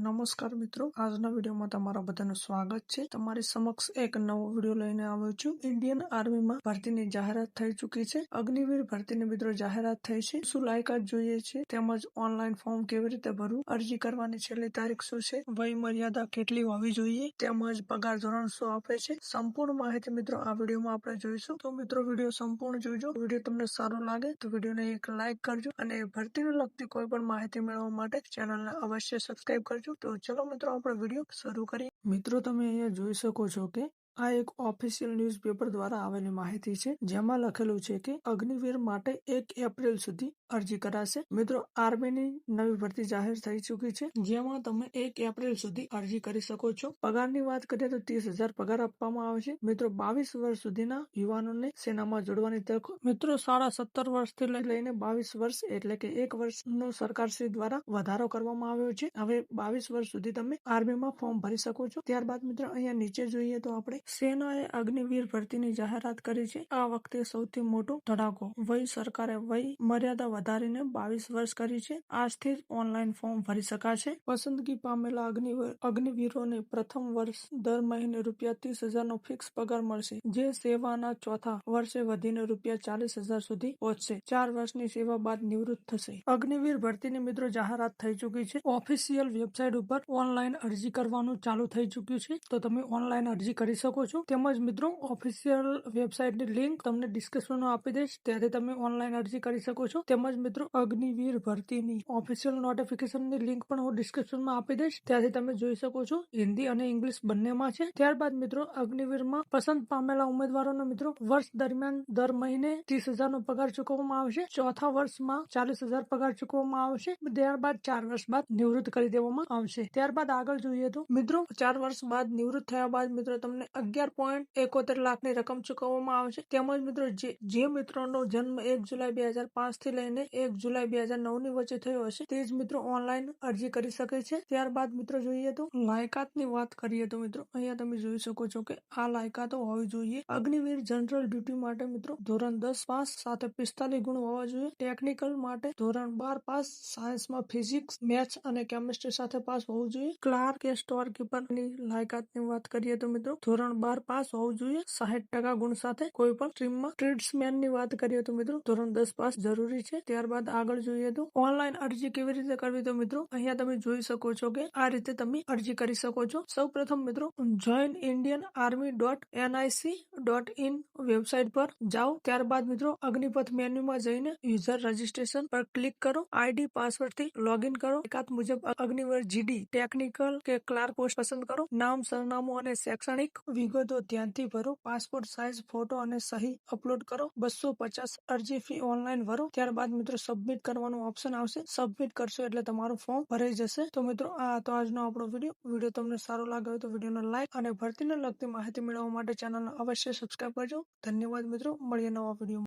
નમસ્કાર મિત્રો. આજના વિડીયોમાં તમારા બધાનું સ્વાગત છે. તમારી સમક્ષ એક નવો વીડિયો લઈને આવ્યો છું. ઇન્ડિયન આર્મીમાં ભરતીની જાહેરાત થઈ ચૂકી છે. અગ્નિવીર ભરતીની મિત્રો જાહેરાત થઈ છે. શું લાયકાત જોઈએ છે? તેમજ ઓનલાઈન ફોર્મ કેવી રીતે ભરવું? અરજી કરવાની છેલ્લી તારીખ શું છે? વય મર્યાદા કેટલી હોવી જોઈએ? તેમજ પગાર ધોરણ શું આપે છે? સંપૂર્ણ માહિતી મિત્રો આ વિડીયોમાં આપણે જોઈશું. તો મિત્રો, વીડિયો સંપૂર્ણ જોજો. વીડિયો તમને સારો લાગે તો વિડીયોને એક લાઈક કરજો અને ભરતીને લગતી કોઈ પણ માહિતી મેળવવા માટે ચેનલને અવશ્ય સબસ્ક્રાઇબ કરજો. તો ચલો મિત્રો આપણે વીડિયો શરૂ કરીએ. મિત્રો તમે અહીંયા જોઈ શકો છો કે આ એક ઓફિશિયલ ન્યૂઝપેપર દ્વારા આવેલી માહિતી છે, જેમાં લખેલું છે કે અગ્નિવીર માટે એક એપ્રિલ સુધી અરજી કરાશે. મિત્રો, આર્મીની નવી ભરતી જાહેર થઈ ચૂકી છે, જેમાં તમે એક એપ્રિલ સુધી અરજી કરી શકો છો. પગારની વાત કરીએ તો ત્રીસ હજાર પગાર આપવામાં આવે છે. મિત્રો, બાવીસ વર્ષ સુધીના યુવાનોને સેનામાં જોડવાની તક. મિત્રો, સાડા સત્તર વર્ષથી લઈને બાવીસ વર્ષ એટલે કે એક વર્ષનો સરકારશ્રી દ્વારા વધારો કરવામાં આવ્યો છે. હવે બાવીસ વર્ષ સુધી તમે આર્મીમાં ફોર્મ ભરી શકો છો. ત્યારબાદ, મિત્રો, અહીંયા નીચે જોઈએ તો આપણે સેનાએ અગ્નિવીર ભરતીની જાહેરાત કરી છે. આ વખતે સૌથી મોટો ધડાકો વય સરકારે વય મર્યાદા વધારીને બાવીસ વર્ષ કરી છે. આજથી જ ઓનલાઈન ફોર્મ ભરી શકાશે. પસંદગી પામેલા અગ્નિવીરોને પ્રથમ વર્ષ દર મહિને રૂપિયા ત્રીસ હજારનો ફિક્સ પગાર મળશે, જે સેવાના ચોથા વર્ષે વધીને રૂપિયા ચાલીસ હજાર સુધી પહોંચશે. ચાર વર્ષની સેવા બાદ નિવૃત્ત થશે. અગ્નિવીર ભરતીની મિત્રો જાહેરાત થઈ ચૂકી છે. ઓફિશિયલ વેબસાઇટ ઉપર ઓનલાઈન અરજી કરવાનું ચાલુ થઈ ચુક્યું છે. તો તમે ઓનલાઈન અરજી કરી શકો શકો છો. તેમજ મિત્રો ઓફિશિયલ વેબસાઇટની લિંક તમને ડિસ્ક્રિપ્શનમાં આપી દઈશ. ત્યાંથી તમે ઓનલાઈન અરજી કરી શકો છો. તેમજ મિત્રો, અગ્નિવીર ભરતીની ઓફિશિયલ નોટિફિકેશનની લિંક પણ હું ડિસ્ક્રિપ્શનમાં આપી દઈશ. ત્યાંથી તમે જોઈ શકો છો હિન્દી અને ઇંગ્લિશ બંનેમાં છે. ત્યારબાદ મિત્રો, અગ્નિવીરમાં પસંદ પામેલા ઉમેદવારોનો મિત્રો, વર્ષ દરમિયાન દર મહિને ત્રીસ હજારનો પગાર ચૂકવવામાં આવશે. ચોથા વર્ષમાં ચાલીસ હજાર પગાર ચૂકવવામાં આવશે. ત્યારબાદ ચાર વર્ષ બાદ નિવૃત્ત કરી દેવામાં આવશે. ત્યારબાદ આગળ જોઈએ તો મિત્રો, ચાર વર્ષ બાદ નિવૃત્ત થયા બાદ મિત્રો, તમને અગિયાર પોઈન્ટ એકોતેર લાખની રકમ ચૂકવવામાં આવશે તેમજ મિત્રો, જે મિત્રોનો જન્મ એક જુલાઈ બે હજાર પાંચથી લઈને એક જુલાઈ બે હજાર નવની વચ્ચે થયો હશે, તે જ મિત્રો ઓનલાઈન અરજી કરી શકે છે. ત્યારબાદ મિત્રો, જોઈએ તો લાયકાતની વાત કરીએ તો મિત્રો, અહીંયા તમે જોઈ શકો છો કે આ લાયકાતો હોવી જોઈએ. અગ્નિવીર જનરલ ડ્યુટી માટે મિત્રો ધોરણ દસ પાસ સાથે પિસ્તાલીસ ગુણ હોવા જોઈએ. ટેકનિકલ માટે ધોરણ બાર પાસ સાયન્સમાં ફિઝિક્સ, મેથ્સ અને કેમિસ્ટ્રી સાથે પાસ હોવું જોઈએ. ક્લાર્ક કે સ્ટોર કીપરની લાયકાતની વાત કરીએ તો મિત્રો, ધોરણ ધોરણ બાર પાસ હોવું જોઈએ. સાહીઠ ટકા ગુણ સાથે કોઈ પણ સ્ટ્રીમમાં ટ્રેડ્સમેનની વાત કરીએ તો મિત્રો, ધોરણ દસ પાસ જરૂરી છે. ત્યારબાદ આગળ જોઈએ તો ઓનલાઈન અરજી કેવી રીતે કરવી તો મિત્રો, અહીંયા તમે જોઈ શકો છો કે આ રીતે તમે અરજી કરી શકો છો. સૌ પ્રથમ મિત્રો join Indian army dot NIC dot in website પર જાઓ. ત્યારબાદ મિત્રો, અગ્નિપથ મેન્યુમાં જઈને યુઝર રજીસ્ટ્રેશન પર ક્લિક કરો. આઈડી પાસવર્ડથી લોગિન કરો. એકાત મુજબ અગ્નિવર જીડી ટેકનિકલ કે ક્લાર્ક પોસ્ટ પસંદ કરો. નામ, સરનામું અને શૈક્ષણિક વિગતો ધ્યાનથી ભરો, પાસપોર્ટ સાઇઝ, ફોટો અને સહી અપલોડ કરો. બસો પચાસ અરજી ફી ઓનલાઈન ભરો. ત્યારબાદ મિત્રો સબમિટ કરવાનું ઓપ્શન આવશે. સબમિટ કરશો એટલે તમારું ફોર્મ ભરાઈ જશે. તો મિત્રો, આ તો આજનો આપણો વીડિયો. વીડિયો તમને સારો લાગ્યો તો વિડીયોને લાઈક અને ભરતીને લગતી માહિતી મેળવવા માટે ચેનલને અવશ્ય સબસ્ક્રાઈબ કરજો. ધન્યવાદ મિત્રો. મળીએ નવા વીડિયો